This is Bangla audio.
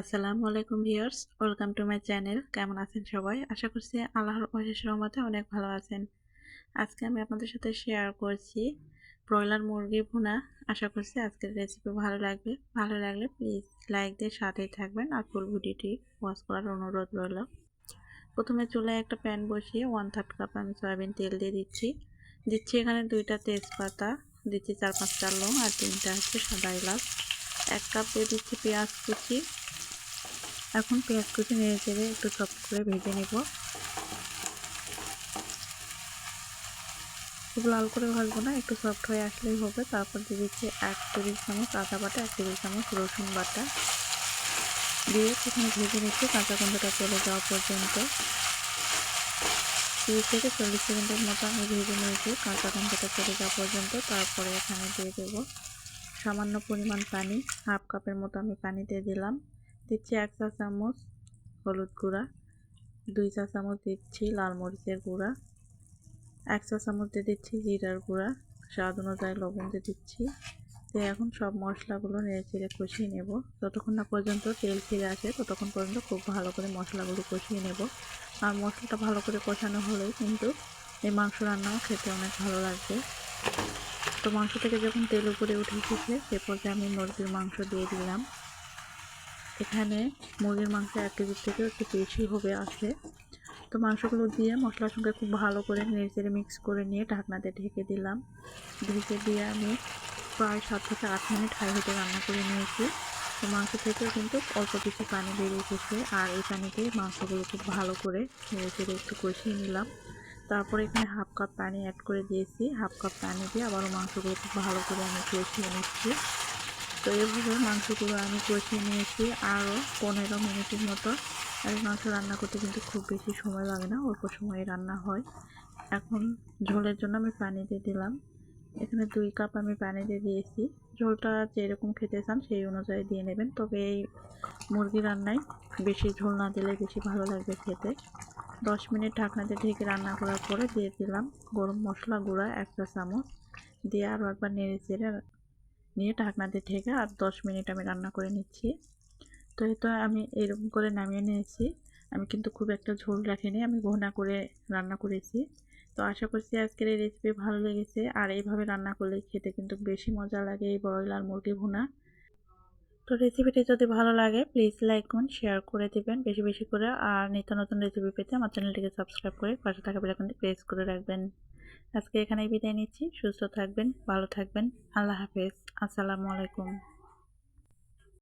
আসসালামু আলাইকুম viewers, welcome to my channel. কেমন আছেন সবাই? আশা করছি আল্লাহর অশেষ রহমতে অনেক ভালো আছেন। আজকে আমি আপনাদের সাথে শেয়ার করছি ব্রয়লার মুরগি ভুনা। আশা করছি আজকের রেসিপি ভালো লাগবে। ভালো লাগলে প্লিজ লাইক দিয়ে সাথেই থাকবেন আর ফুল ভিডিওটি ওয়াচ করার অনুরোধ রইল। প্রথমে চুলায় একটা প্যান বসিয়ে ওয়ান থার্ড কাপ আমি সয়াবিন তেল দিয়ে দিচ্ছি। দিচ্ছি এখানে দুইটা তেজপাতা, দিচ্ছি চার পাঁচটা লং আর তিনটা হচ্ছে সাদা এলাচ। এক কাপ দিয়ে দিচ্ছি পেঁয়াজ কুচি। এখন পেঁয়াজ কুচি নেড়ে চেড়ে একটু সফট করে ভেজে নেব। খুব লাল করে ভাজবো না, একটু সফট হয়ে আসলেই হবে। তারপর দিয়ে দিচ্ছি এক টেবিল চামচ আদা বাটা, এক টেবিল চামচ রসুন বাটা। দিয়ে সেখানে ভেজে নিচ্ছি কাঁচা গন্ধটা চলে যাওয়া পর্যন্ত। তিরিশ থেকে চল্লিশ সেকেন্ডের মতো আমি ভেজে নিয়েছি, কাঁচা গন্ধটা চলে যাওয়া পর্যন্ত। তারপরে এখানে দিয়ে দেবো সামান্য পরিমাণ পানি, হাফ কাপের মতো আমি পানি দিয়ে দিলাম। দিচ্ছি এক চা চামচ হলুদ গুঁড়া, দুই চা চামচ দিচ্ছি লাল মরিচের গুঁড়া, এক চা চামচ দিয়ে দিচ্ছি জিরার গুঁড়া, স্বাদ অনুযায়ী লবণ দিয়ে দিচ্ছি। তো এখন সব মশলাগুলো নেড়ে চেড়ে কষিয়ে নেব। যতক্ষণ না পর্যন্ত তেল ছেড়ে আসে, ততক্ষণ পর্যন্ত খুব ভালো করে মশলাগুলো কষিয়ে নেব। আর মশলাটা ভালো করে কষানো হলেই কিন্তু এই মাংস রান্নাও খেতে অনেক ভালো লাগবে। তো মাংস থেকে যখন তেল উপরে উঠে এসেছে, সে পর্যায়ে আমি মুরগির মাংস দিয়ে দিলাম। এখানে মুরগির মাংস এক কেজির থেকেও একটু বেশি হবে আছে। তো মাংসগুলো দিয়ে মশলার সঙ্গে খুব ভালো করে নেড়ে মিক্স করে নিয়ে ঢাকনাতে ঢেকে দিলাম। ঢেকে দিয়ে আমি প্রায় সাত থেকে আট মিনিট হাই হতে রান্না করে নিয়েছি। তো মাংস থেকেও কিন্তু অল্প কিছু পানি বেরিয়ে এসেছে আর এই পানিতে মাংসগুলো খুব ভালো করে নেড়ে একটু কষিয়ে নিলাম। তারপরে এখানে হাফ কাপ পানি অ্যাড করে দিয়েছি। হাফ কাপ পানি দিয়ে আবারও মাংসগুলো খুব ভালো করে আমি কষিয়ে নিচ্ছি। তো এভাবে মাংসগুলো আমি কষিয়ে নিয়েছি আরও পনেরো মিনিটের মতো। আর মাংস রান্না করতে কিন্তু খুব বেশি সময় লাগে না, অল্প সময়ে রান্না হয়। এখন ঝোলের জন্য আমি পানি দিয়ে দিলাম। এখানে দুই কাপ আমি পানি দিয়ে দিয়েছি। ঝোলটা যেরকম খেতে চান সেই অনুযায়ী দিয়ে নেবেন। তবে এই মুরগি রান্নায় বেশি ঝোল না দিলে বেশি ভালো লাগবে খেতে। দশ মিনিট ঢাকনাতে ঢেকে রান্না করার পরে দিয়ে দিলাম গরম মশলা গুঁড়া একটা চামচ। দিয়ে আরও একবার নেড়ে চেড়ে নিয়ে ঢাকনাতে ঢেকে আর দশ মিনিট আমি রান্না করে নিচ্ছি। তো এই তো আমি এরকম করে নামিয়ে নিয়েছি। আমি কিন্তু খুব একটা ঝোল রাখিনি, আমি ঘোনা করে রান্না করেছি। তো আশা করছি আজকের এই রেসিপি ভালো লেগেছে। আর এইভাবে রান্না করলে খেতে কিন্তু বেশি মজা লাগে এই ব্রয়লার মুরগি ভুনা। তো রেসিপিটি যদি ভালো লাগে প্লিজ লাইক করুন শেয়ার করে দেবেন বেশি বেশি করে। আর নিত্য নতুন রেসিপি পেতে আমার চ্যানেলটিকে সাবস্ক্রাইব করে পাশে থাকা বেলাকনটি প্রেস করে রাখবেন। আজকে এখানেই বিদায় নিচ্ছি। সুস্থ থাকবেন ভালো থাকবেন। আল্লাহ হাফেজ। আসসালামু আলাইকুম।